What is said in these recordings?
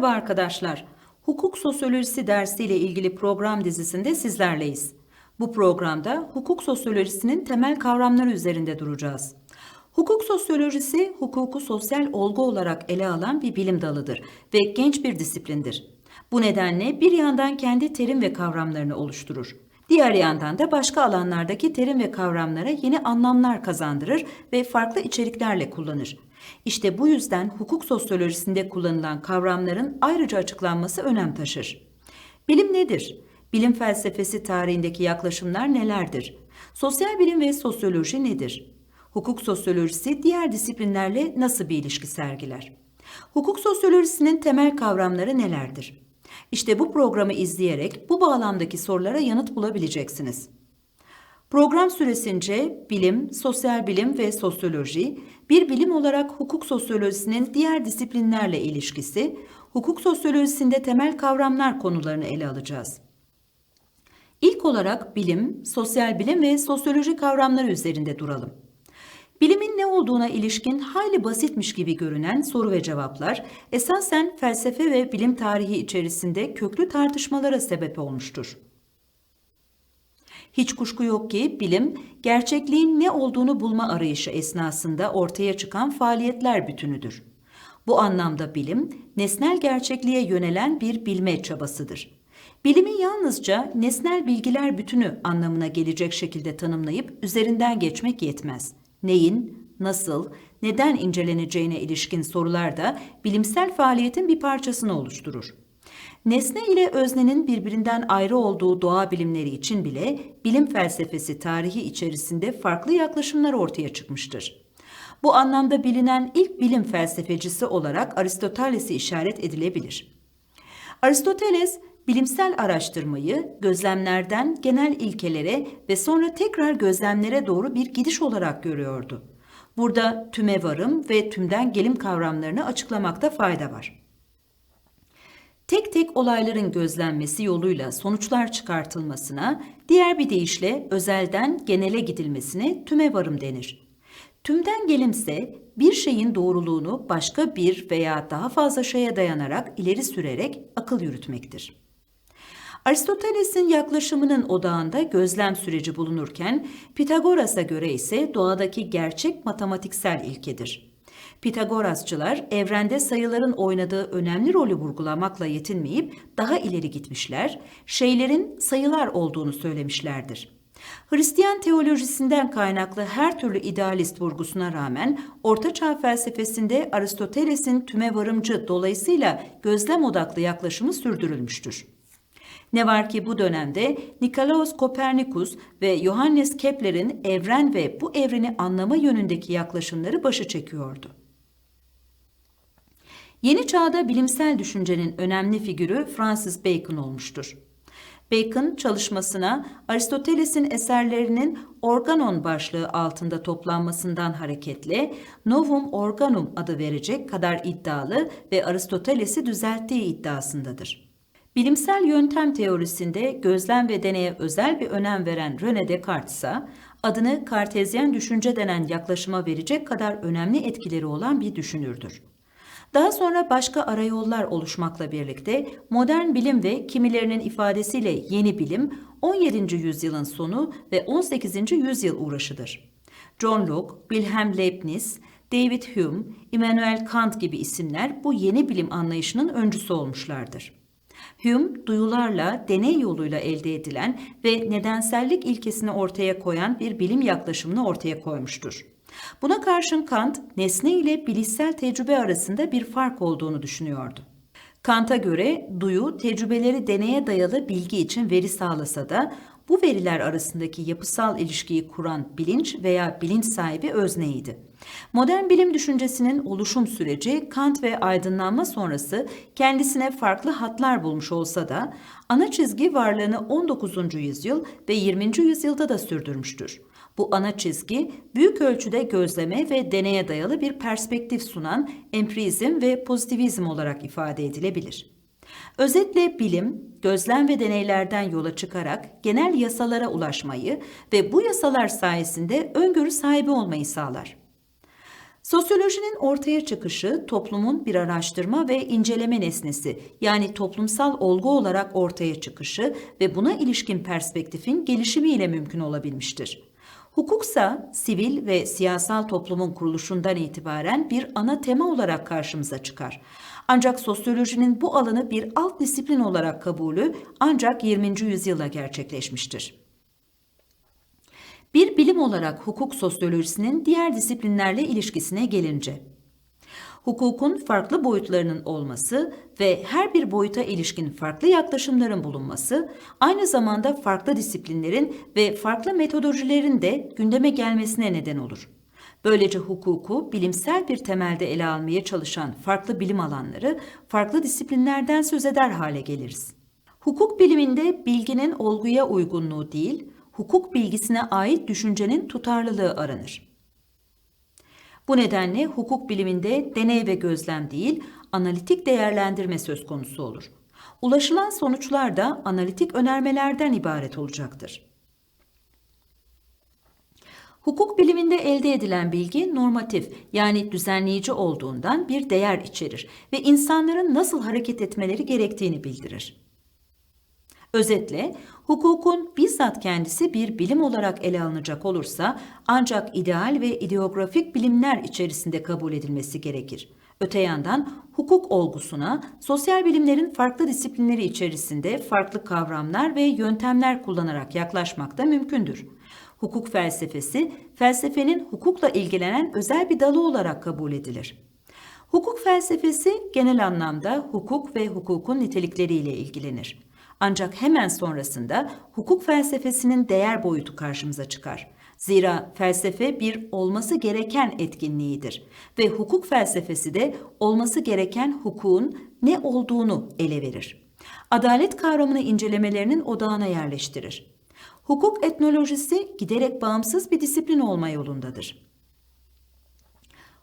Merhaba arkadaşlar. Hukuk sosyolojisi dersiyle ilgili program dizisinde sizlerleyiz. Bu programda hukuk sosyolojisinin temel kavramları üzerinde duracağız. Hukuk sosyolojisi, hukuku sosyal olgu olarak ele alan bir bilim dalıdır ve genç bir disiplindir. Bu nedenle bir yandan kendi terim ve kavramlarını oluşturur. Diğer yandan da başka alanlardaki terim ve kavramlara yeni anlamlar kazandırır ve farklı içeriklerle kullanır. İşte bu yüzden hukuk sosyolojisinde kullanılan kavramların ayrıca açıklanması önem taşır. Bilim nedir? Bilim felsefesi tarihindeki yaklaşımlar nelerdir? Sosyal bilim ve sosyoloji nedir? Hukuk sosyolojisi diğer disiplinlerle nasıl bir ilişki sergiler? Hukuk sosyolojisinin temel kavramları nelerdir? İşte bu programı izleyerek bu bağlamdaki sorulara yanıt bulabileceksiniz. Program süresince bilim, sosyal bilim ve sosyoloji, bir bilim olarak hukuk sosyolojisinin diğer disiplinlerle ilişkisi, hukuk sosyolojisinde temel kavramlar konularını ele alacağız. İlk olarak bilim, sosyal bilim ve sosyoloji kavramları üzerinde duralım. Bilimin ne olduğuna ilişkin hayli basitmiş gibi görünen soru ve cevaplar esasen felsefe ve bilim tarihi içerisinde köklü tartışmalara sebep olmuştur. Hiç kuşku yok ki bilim, gerçekliğin ne olduğunu bulma arayışı esnasında ortaya çıkan faaliyetler bütünüdür. Bu anlamda bilim, nesnel gerçekliğe yönelen bir bilme çabasıdır. Bilimi yalnızca nesnel bilgiler bütünü anlamına gelecek şekilde tanımlayıp üzerinden geçmek yetmez. Neyin, nasıl, neden inceleneceğine ilişkin sorular da bilimsel faaliyetin bir parçasını oluşturur. Nesne ile öznenin birbirinden ayrı olduğu doğa bilimleri için bile bilim felsefesi tarihi içerisinde farklı yaklaşımlar ortaya çıkmıştır. Bu anlamda bilinen ilk bilim felsefecisi olarak Aristoteles'i işaret edilebilir. Aristoteles, bilimsel araştırmayı gözlemlerden genel ilkelere ve sonra tekrar gözlemlere doğru bir gidiş olarak görüyordu. Burada tüme varım ve tümden gelim kavramlarını açıklamakta fayda var. Tek tek olayların gözlenmesi yoluyla sonuçlar çıkartılmasına, diğer bir deyişle özelden genele gidilmesine tüme varım denir. Tümden gelimse bir şeyin doğruluğunu başka bir veya daha fazla şeye dayanarak ileri sürerek akıl yürütmektir. Aristoteles'in yaklaşımının odağında gözlem süreci bulunurken Pitagoras'a göre ise doğadaki gerçek matematiksel ilkedir. Pitagorasçılar evrende sayıların oynadığı önemli rolü vurgulamakla yetinmeyip daha ileri gitmişler, şeylerin sayılar olduğunu söylemişlerdir. Hristiyan teolojisinden kaynaklı her türlü idealist vurgusuna rağmen Ortaçağ felsefesinde Aristoteles'in tüme varımcı dolayısıyla gözlem odaklı yaklaşımı sürdürülmüştür. Ne var ki bu dönemde Nikolaos Kopernikus ve Johannes Kepler'in evren ve bu evreni anlama yönündeki yaklaşımları başı çekiyordu. Yeni çağda bilimsel düşüncenin önemli figürü Francis Bacon olmuştur. Bacon çalışmasına Aristoteles'in eserlerinin organon başlığı altında toplanmasından hareketle Novum Organum adı verecek kadar iddialı ve Aristoteles'i düzelttiği iddiasındadır. Bilimsel yöntem teorisinde gözlem ve deneye özel bir önem veren René Descartes ise adını kartezyen düşünce denen yaklaşıma verecek kadar önemli etkileri olan bir düşünürdür. Daha sonra başka arayollar oluşmakla birlikte modern bilim ve kimilerinin ifadesiyle yeni bilim 17. yüzyılın sonu ve 18. yüzyıl uğraşıdır. John Locke, Wilhelm Leibniz, David Hume, Immanuel Kant gibi isimler bu yeni bilim anlayışının öncüsü olmuşlardır. Hume, duyularla, deney yoluyla elde edilen ve nedensellik ilkesini ortaya koyan bir bilim yaklaşımını ortaya koymuştur. Buna karşın Kant, nesne ile bilişsel tecrübe arasında bir fark olduğunu düşünüyordu. Kant'a göre duyu, tecrübeleri deneye dayalı bilgi için veri sağlasa da bu veriler arasındaki yapısal ilişkiyi kuran bilinç veya bilinç sahibi özneydi. Modern bilim düşüncesinin oluşum süreci Kant ve aydınlanma sonrası kendisine farklı hatlar bulmuş olsa da ana çizgi varlığını 19. yüzyıl ve 20. yüzyılda da sürdürmüştür. Bu ana çizgi büyük ölçüde gözleme ve deneye dayalı bir perspektif sunan empirizm ve pozitivizm olarak ifade edilebilir. Özetle bilim, gözlem ve deneylerden yola çıkarak genel yasalara ulaşmayı ve bu yasalar sayesinde öngörü sahibi olmayı sağlar. Sosyolojinin ortaya çıkışı toplumun bir araştırma ve inceleme nesnesi yani toplumsal olgu olarak ortaya çıkışı ve buna ilişkin perspektifin gelişimiyle mümkün olabilmiştir. Hukuksa sivil ve siyasal toplumun kuruluşundan itibaren bir ana tema olarak karşımıza çıkar. Ancak sosyolojinin bu alanı bir alt disiplin olarak kabulü ancak 20. yüzyılda gerçekleşmiştir. Bir bilim olarak hukuk sosyolojisinin diğer disiplinlerle ilişkisine gelince, hukukun farklı boyutlarının olması ve her bir boyuta ilişkin farklı yaklaşımların bulunması, aynı zamanda farklı disiplinlerin ve farklı metodolojilerin de gündeme gelmesine neden olur. Böylece hukuku bilimsel bir temelde ele almaya çalışan farklı bilim alanları farklı disiplinlerden söz eder hale geliriz. Hukuk biliminde bilginin olguya uygunluğu değil, hukuk bilgisine ait düşüncenin tutarlılığı aranır. Bu nedenle hukuk biliminde deney ve gözlem değil, analitik değerlendirme söz konusu olur. Ulaşılan sonuçlar da analitik önermelerden ibaret olacaktır. Hukuk biliminde elde edilen bilgi normatif yani düzenleyici olduğundan bir değer içerir ve insanların nasıl hareket etmeleri gerektiğini bildirir. Özetle hukukun bizzat kendisi bir bilim olarak ele alınacak olursa ancak ideal ve ideografik bilimler içerisinde kabul edilmesi gerekir. Öte yandan hukuk olgusuna sosyal bilimlerin farklı disiplinleri içerisinde farklı kavramlar ve yöntemler kullanarak yaklaşmak da mümkündür. Hukuk felsefesi, felsefenin hukukla ilgilenen özel bir dalı olarak kabul edilir. Hukuk felsefesi genel anlamda hukuk ve hukukun nitelikleriyle ilgilenir. Ancak hemen sonrasında hukuk felsefesinin değer boyutu karşımıza çıkar. Zira felsefe bir olması gereken etkinliğidir ve hukuk felsefesi de olması gereken hukukun ne olduğunu ele verir. Adalet kavramını incelemelerinin odağına yerleştirir. Hukuk etnolojisi giderek bağımsız bir disiplin olma yolundadır.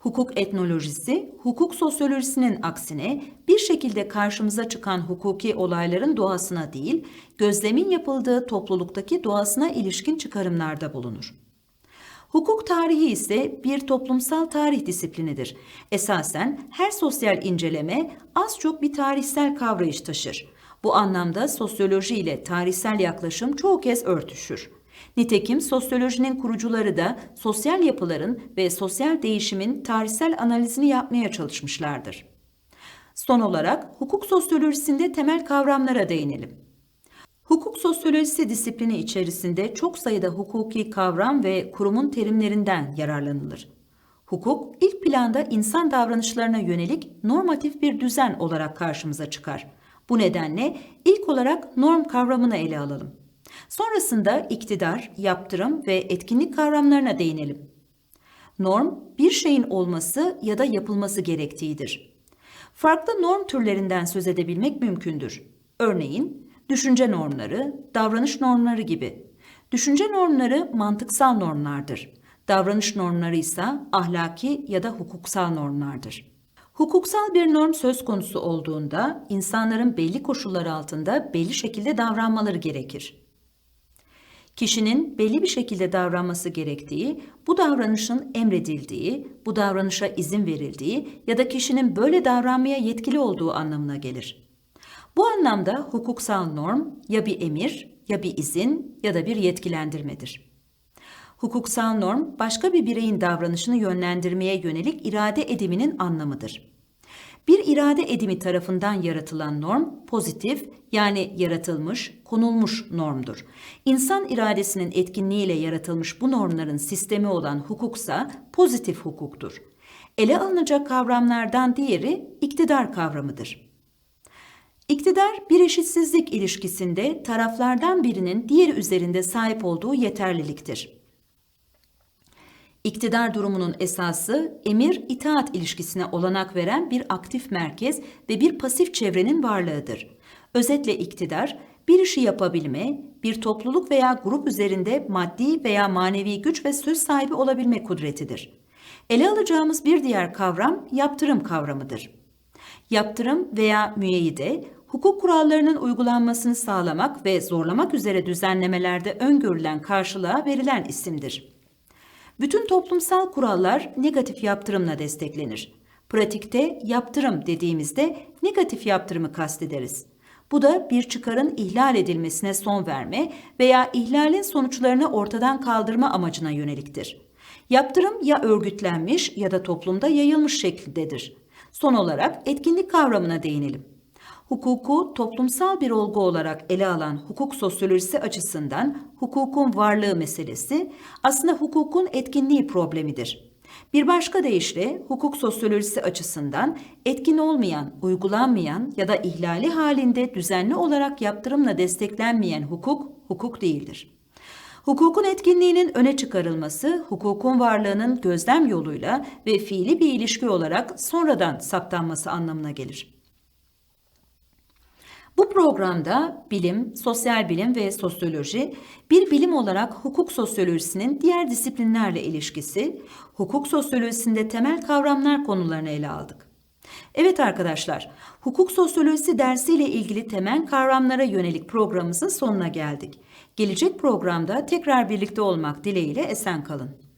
Hukuk etnolojisi, hukuk sosyolojisinin aksine bir şekilde karşımıza çıkan hukuki olayların doğasına değil, gözlemin yapıldığı topluluktaki doğasına ilişkin çıkarımlarda bulunur. Hukuk tarihi ise bir toplumsal tarih disiplinidir. Esasen her sosyal inceleme az çok bir tarihsel kavrayış taşır. Bu anlamda sosyoloji ile tarihsel yaklaşım çoğu kez örtüşür. Nitekim sosyolojinin kurucuları da sosyal yapıların ve sosyal değişimin tarihsel analizini yapmaya çalışmışlardır. Son olarak hukuk sosyolojisinde temel kavramlara değinelim. Hukuk sosyolojisi disiplini içerisinde çok sayıda hukuki kavram ve kurumun terimlerinden yararlanılır. Hukuk ilk planda insan davranışlarına yönelik normatif bir düzen olarak karşımıza çıkar. Bu nedenle ilk olarak norm kavramını ele alalım. Sonrasında iktidar, yaptırım ve etkinlik kavramlarına değinelim. Norm, bir şeyin olması ya da yapılması gerektiğidir. Farklı norm türlerinden söz edebilmek mümkündür. Örneğin, düşünce normları, davranış normları gibi. Düşünce normları mantıksal normlardır. Davranış normları ise ahlaki ya da hukuksal normlardır. Hukuksal bir norm söz konusu olduğunda insanların belli koşullar altında belli şekilde davranmaları gerekir. Kişinin belli bir şekilde davranması gerektiği, bu davranışın emredildiği, bu davranışa izin verildiği ya da kişinin böyle davranmaya yetkili olduğu anlamına gelir. Bu anlamda hukuksal norm ya bir emir, ya bir izin ya da bir yetkilendirmedir. Hukuksal norm başka bir bireyin davranışını yönlendirmeye yönelik irade ediminin anlamıdır. Bir irade edimi tarafından yaratılan norm pozitif yani yaratılmış, konulmuş normdur. İnsan iradesinin etkinliğiyle yaratılmış bu normların sistemi olan hukuksa pozitif hukuktur. Ele alınacak kavramlardan diğeri iktidar kavramıdır. İktidar bir eşitsizlik ilişkisinde taraflardan birinin diğeri üzerinde sahip olduğu yeterliliktir. İktidar durumunun esası emir itaat ilişkisine olanak veren bir aktif merkez ve bir pasif çevrenin varlığıdır. Özetle iktidar bir işi yapabilme, bir topluluk veya grup üzerinde maddi veya manevi güç ve söz sahibi olabilme kudretidir. Ele alacağımız bir diğer kavram yaptırım kavramıdır. Yaptırım veya müeyyide hukuk kurallarının uygulanmasını sağlamak ve zorlamak üzere düzenlemelerde öngörülen karşılığa verilen isimdir. Bütün toplumsal kurallar negatif yaptırımla desteklenir. Pratikte yaptırım dediğimizde negatif yaptırımı kastederiz. Bu da bir çıkarın ihlal edilmesine son verme veya ihlalin sonuçlarını ortadan kaldırma amacına yöneliktir. Yaptırım ya örgütlenmiş ya da toplumda yayılmış şekildedir. Son olarak etkinlik kavramına değinelim. Hukuku toplumsal bir olgu olarak ele alan hukuk sosyolojisi açısından hukukun varlığı meselesi aslında hukukun etkinliği problemidir. Bir başka deyişle hukuk sosyolojisi açısından etkin olmayan, uygulanmayan ya da ihlali halinde düzenli olarak yaptırımla desteklenmeyen hukuk, hukuk değildir. Hukukun etkinliğinin öne çıkarılması, hukukun varlığının gözlem yoluyla ve fiili bir ilişki olarak sonradan saptanması anlamına gelir. Bu programda bilim, sosyal bilim ve sosyoloji bir bilim olarak hukuk sosyolojisinin diğer disiplinlerle ilişkisi, hukuk sosyolojisinde temel kavramlar konularını ele aldık. Evet arkadaşlar, hukuk sosyolojisi dersiyle ilgili temel kavramlara yönelik programımızın sonuna geldik. Gelecek programda tekrar birlikte olmak dileğiyle esen kalın.